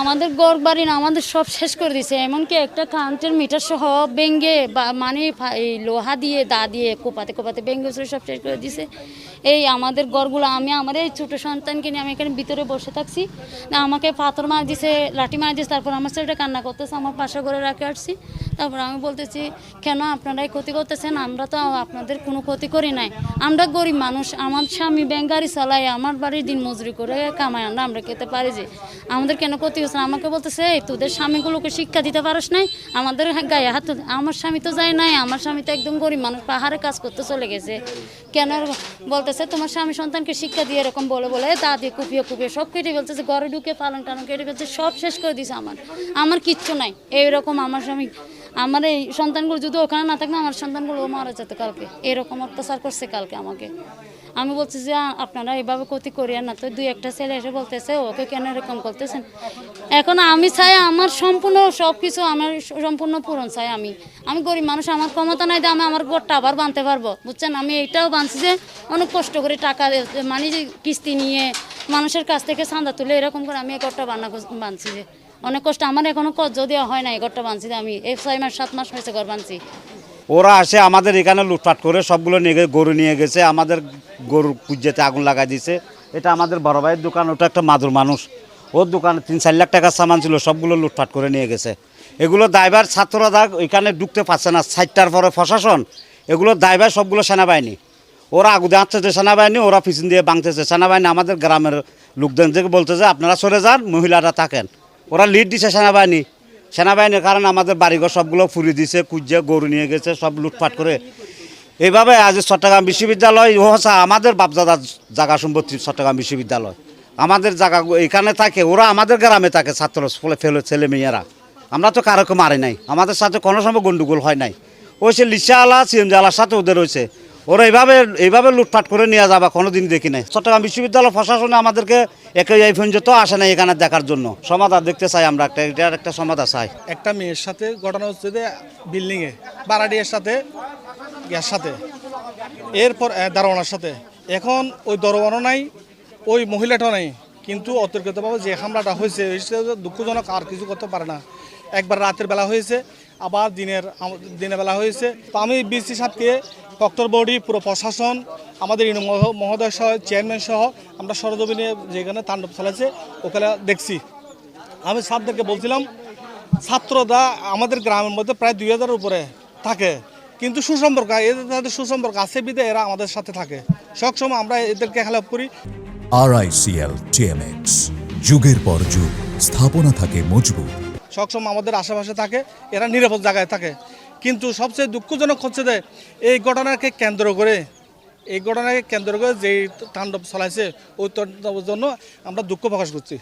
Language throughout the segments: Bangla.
আমাদের গড় বাড়ি না, আমাদের সব শেষ করে দিছে। এমনকি একটা কারেন্টের মিটার সহ ভেঙ্গে বা মানে লোহা দিয়ে, দা দিয়ে কোপাতে কোপাতে ভেঙ্গে সব শেষ করে দিছে। এই আমাদের গড়গুলো, আমি আমার এই ছোটো সন্তানকে নিয়ে আমি এখানে ভিতরে বসে থাকছি। না, আমাকে পাথর মার দিছে, লাঠি মার দিছে, তারপর আমার ছেলেটা কান্না করতেছে, আমার পাশে ঘরে রাখে আসছি। তারপর আমি বলতেছি, কেন আপনারাই ক্ষতি করতেছেন? আমরা তো আপনাদের কোনো ক্ষতি করি নাই। আমরা গরিব মানুষ, আমার স্বামী ব্যাংক গাড়ি চালায়, আমার বাড়ির দিন মজুরি করে কামাই আমরা আমরা খেতে পারি যে। আমাদের কেন ক্ষতি হচ্ছে আমাকে বলতেছে তোদের স্বামীগুলোকে শিক্ষা দিতে পারিস নাই? আমাদের গায়ে হাত তুলতে-" আমার স্বামী তো যায় নাই, আমার স্বামী তো একদম গরিব মানুষ, পাহাড়ে কাজ করতে চলে গেছে। কেন বলতেছে, তোমার স্বামী সন্তানকে শিক্ষা দিয়ে এরকম বলে বলে দিয়ে কুপিয়ে কুপিয়ে সব কেটে ফেলতেছে ঘরে ঢুকে পালন টালন কেটে ফেলছে, সব শেষ করে দিছে আমার। আমার কিচ্ছু নাই। এইরকম আমার স্বামী আমার এই সন্তানগুলো যদি ওখানে না থাকতো আমার সন্তানগুলো মারা যেত কালকে। এরকম অত্যাচার করছে কালকে আমাকে। আমি বলছি যে আপনারা এইভাবে ক্ষতি করিয়েন না তো। দুই একটা ছেলে এসে বলতেছে, ওকে কেন এরকম করতেছেন? এখন আমি চাই আমার সম্পূর্ণ সব কিছু আমার সম্পূর্ণ পূরণ চাই আমি। আমি গরিব মানুষ, আমার ক্ষমতা নাই আমি আমার ঘরটা আবার বাঁধতে পারব। বুঝছেন? আমি এইটাও বাঁধছি যে, অনেক কষ্ট করে টাকা মানে কিস্তি নিয়ে মানুষের কাছ থেকে চাঁদা তুলে এরকম করে আমি এই ঘরটা বান্না বাঁধছি যে। অনেক কষ্ট। আমার এখনও দেওয়া হয় না এই ঘরটা বাঁধছি যে আমি। এক ছয় মাস, সাত মাস হয়েছে ঘর বাঁধছি ওরা আসে, আমাদের এখানে লুটপাট করে সবগুলো নিয়ে গরু নিয়ে গেছে, আমাদের গরুর পুজ্জেতে আগুন লাগাই দিয়েছে এটা আমাদের বড় ভাইয়ের দোকান, ওটা একটা মাদুর মানুষ। ওর দোকানে তিন, চার লাখ টাকার সামান ছিল, সবগুলো লুটপাট করে নিয়ে গেছে। এগুলো দায়বার ছাত্ররা দাগ এখানে ঢুকতে পারছে না সাইটটার পরে প্রশাসন, এগুলো দায়বার সবগুলো সেনাবাহিনী। ওরা আগুদে আসতেছে সেনাবাহিনী, ওরা পিছন দিয়ে বাংতেছে সেনাবাহিনী। আমাদের গ্রামের লোকজন থেকে বলতেছে, আপনারা সরে যান, মহিলারা থাকেন। ওরা লিড দিছে সেনাবাহিনী। সেনাবাহিনীর কারণে আমাদের বাড়িঘর সবগুলো ফুরিয়ে দিছে কুজ্জে গরু নিয়ে গেছে, সব লুটপাট করে। এইভাবে আজ চট্টগ্রাম বিশ্ববিদ্যালয় হচ্ছে আমাদের বাপদাদার জায়গা সম্পত্তি চট্টগ্রাম বিশ্ববিদ্যালয়। আমাদের জায়গা এখানে থাকে, ওরা আমাদের গ্রামে থাকে ছাত্র ফলে ছেলে মেয়েরা। আমরা তো কারোকে মারি নাই, আমাদের সাথে কোনো সময় গন্ডগোল হয় নাই। ওই সে লিচাওয়ালা সিএমজালার সাথে ওদের রয়েছে ওরা এইভাবে এইভাবে লুটপাট করে নিয়ে যাবা কোনোদিন দেখি নাই। চট্টগ্রাম বিশ্ববিদ্যালয় প্রশাসনে আমাদেরকে একে এই পর্যন্ত আসে নাই এখানে দেখার জন্য। সমাধান দেখতে চাই আমরা, একটা এটার একটা সমাধান চাই। একটা মেয়ের সাথে ঘটনা হচ্ছে যে বিল্ডিংয়ে, বারাডিয়ার সাথে গ্যাস সাথে, এরপর দারোয়ানার সাথে। এখন ওই দরওয়ানও নাই, ওই মহিলাটাও নাই, কিন্তু অতর্কিতভাবে যে হামলাটা হয়েছে দুঃখজনক, আর কিছু করতে পারে না। একবার রাতের বেলা হয়েছে, আবার দিনের দিনের বেলা হয়েছে। তো আমি বিসি সাহেবকে ডক্টর বডি পুরো প্রশাসন আমাদের মহোদয় সহ চেয়ারম্যান সহ আমরা সরজমিনে যেখানে তাণ্ডব চালাচ্ছে ওখানে দেখছি। আমি স্যারদেরকে বলছিলাম ছাত্ররা আমাদের গ্রামের মধ্যে প্রায় দুই হাজারের উপরে থাকে। কিন্তু সুসম্পর্ক এদের তাদের সুসম্পর্ক আছে বিদে এরা আমাদের সাথে থাকে। সবসময় আমরা এদেরকে হেল্প করি। আর আরআইসিএল টিএমএক্স যুগের পর যুগ স্থাপনা থাকে মজবুত। সবসময় আমাদের আশেপাশে থাকে এরা নিরাপদ জায়গায় থাকে। কিন্তু সবচেয়ে দুঃখজনক হচ্ছে যে এই ঘটনাকে কেন্দ্র করে, এই ঘটনাকে কেন্দ্র করে যেই তাণ্ডব চলাইছে, ওই তাণ্ডবের জন্য আমরা দুঃখ প্রকাশ করছি।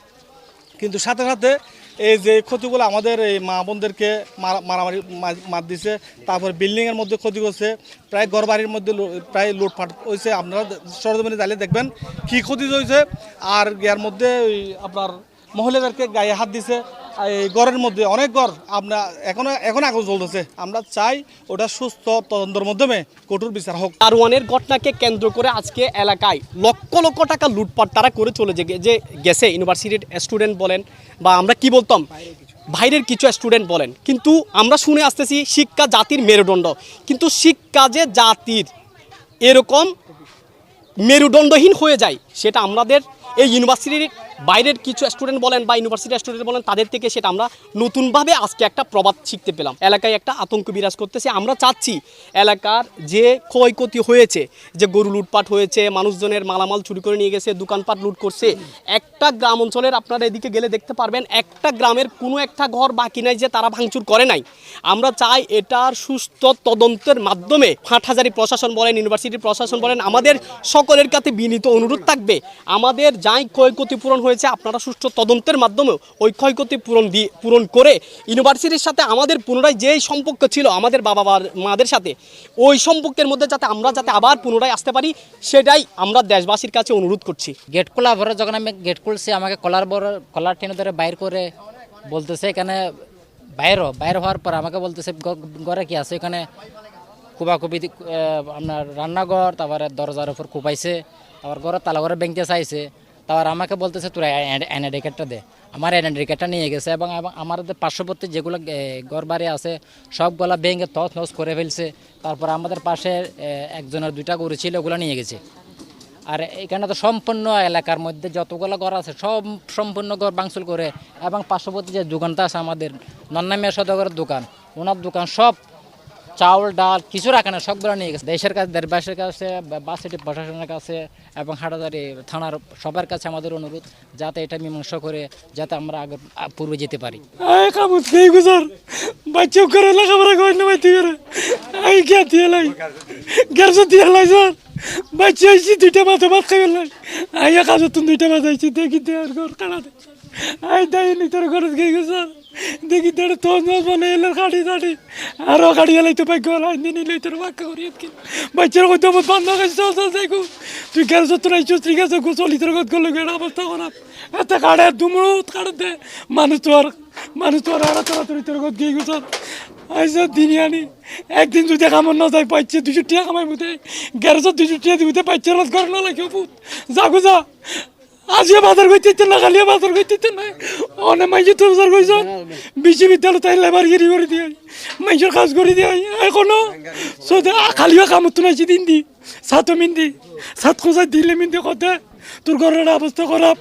কিন্তু সাথে সাথে এই যে ক্ষতিগুলো আমাদের এই মা বোনদেরকে মারা- মারামারি মার দিছে, তারপর বিল্ডিংয়ের মধ্যে ক্ষতি করছে, প্রায় ঘর বাড়ির মধ্যে প্রায় লুটপাট হয়েছে। আপনারা সরজমিনে জালে দেখবেন কি ক্ষতি হয়েছে। আর ইয়ার মধ্যে ওই আপনার মহিলাদেরকে গায়ে হাত দিছে এই ঘরের মধ্যে, অনেক ঘর আপনার এখনও এখন আগুন চলতেছে আমরা চাই ওটা সুস্থ তদন্তের মাধ্যমে কঠোর বিচার হোক। দারোয়ানের ঘটনাকে কেন্দ্র করে আজকে এলাকায় লক্ষ লক্ষ টাকা লুটপাট তারা করে চলে যে গেছে। ইউনিভার্সিটির স্টুডেন্ট বলেন বা আমরা কি বলতাম? বাইরের কিছু স্টুডেন্ট বলেন। কিন্তু আমরা শুনে আসতেছি শিক্ষা জাতির মেরুদণ্ড। কিন্তু শিক্ষা যে জাতির এরকম মেরুদণ্ডহীন হয়ে যায়, সেটা আমাদের এই ইউনিভার্সিটির বাইরের কিছু স্টুডেন্ট বলেন বা ইউনিভার্সিটির স্টুডেন্ট বলেন, তাদের থেকে সেটা আমরা নতুনভাবে আজকে একটা প্রবাদ শিখতে পেলাম। এলাকায় একটা আতঙ্ক বিরাজ করতেছে। আমরা চাচ্ছি এলাকার যে ক্ষয়ক্ষতি হয়েছে, যে গরু লুটপাট হয়েছে, মানুষজনের মালামাল চুরি করে নিয়ে গেছে, দোকানপাট লুট করছে, একটা গ্রাম অঞ্চলের আপনারা এদিকে গেলে দেখতে পারবেন, একটা গ্রামের কোনো একটা ঘর বাকি নাই যে তারা ভাঙচুর করে নাই। আমরা চাই এটার সুস্থ তদন্তের মাধ্যমে, হাটহাজারি প্রশাসন বলেন ইউনিভার্সিটির প্রশাসন বলেন, আমাদের সকলের কাছে বিনীত অনুরোধ থাকবে। আমাদের যাই ক্ষয়ক্ষতি পূরণ হয়েছে আপনারা সুষ্ঠু তদন্তের মাধ্যমে ওই ক্ষয়ক্ষতি পূরণ দিয়ে পূরণ করে ইউনিভার্সিটির সাথে আমাদের পুনরায় যেই সম্পর্ক ছিল আমাদের বাবা মাদের সাথে, ওই সম্পর্কের মধ্যে যাতে আমরা যাতে আবার পুনরায় আসতে পারি, সেটাই আমরা দেশবাসীর কাছে অনুরোধ করছি। গেট খোলা পরে যখন আমি গেট খুলছি, আমাকে কলার বড় কলার টেনে ধরে বাইর করে বলতেছে, এখানে বাইরও বাইর হওয়ার পর আমাকে বলতেছে ঘরে কি আছে? এখানে কুবাকুবি আপনার রান্নাঘর, তারপরে দরজার উপর কুপাইছে তারপর ঘরের তালা ঘরে ব্যাংকে চাইছে। তারপর আমাকে বলতেছে, তোরা এনআইডি দে। আমার এনআইডি নিয়ে গেছে এবং আমাদের পার্শ্ববর্তী যেগুলো ঘর বাড়ি আছে, সবগুলা ভেঙে তছ নছ করে ফেলছে। তারপর আমাদের পাশে একজনের দুইটা গরু ছিল, ওগুলো নিয়ে গেছে। আর এখানে তো সম্পূর্ণ এলাকার মধ্যে যতগুলো ঘর আছে, সব সম্পূর্ণ ঘর ভাঙচুর করে এবং পার্শ্ববর্তী যে দোকানটা আছে আমাদের, নন্নামিয়া সদগরের দোকান, ওনার দোকান সব চাউল, ডাল কিছু রাখে না, সবগুলো নিয়ে গেছে। দেশের কাছে দেশবাসীর কাছে বা সিটি প্রশাসনের কাছে এবং হাটাদারি থানার সবার কাছে আমাদের অনুরোধ, যাতে এটা মীমাংসা করে, যাতে আমরা আগে পূর্বে যেতে পারি। করে করে না দিয়ে দিয়ে দুইটা মাথা দুইটা আইছি, দেখি দেয়ার ঘর কাটা দে আই দাই নি তোর ঘরে গিয়ে গুজার দেখি তোর তো মানে এলে কাটি কাটি আরও কাটি এলাই তো বাইক গলাই দিন লই তোর বাক্কা করি কি বাচ্চার কইতে মত বন্ধ গেছে চল চল, দেখু। তুই গ্যাস তোর আইছো ঠিক আছে গোসলি তোর গত গেল গেড় অবস্থা খারাপ এত কাড়ে দুমড়ুত কাড়ে দে। মানুষ তো আর মানুষ তো আর আড়া তাড়াতাড়ি তোর গত গিয়ে গেছে। আইসা দিনই আনি। একদিন যদি কামড় না যায় পাইছে, দুশো টিয়া কামাই বুঝে গ্যারেজত দুশো টিয়া দিতে পাইছে রাত ঘর না লাগে বুত যাগো যা। আজকে বাজার করতে না কালিয়া বাজার করতে না। অনেক মাইজে তো বাজার বিশি বিশ্ববিদ্যালয় তাই লেবার গিরি করে দিয়ে মাইজের কাজ করে দিয়ে এখনও সোদে খালিয়া কামত তো নাইছি দিন দি। সাত মিন দি। সাত খোঁজা দিলে মিন দি কথা তোর ঘরের অবস্থা খারাপ।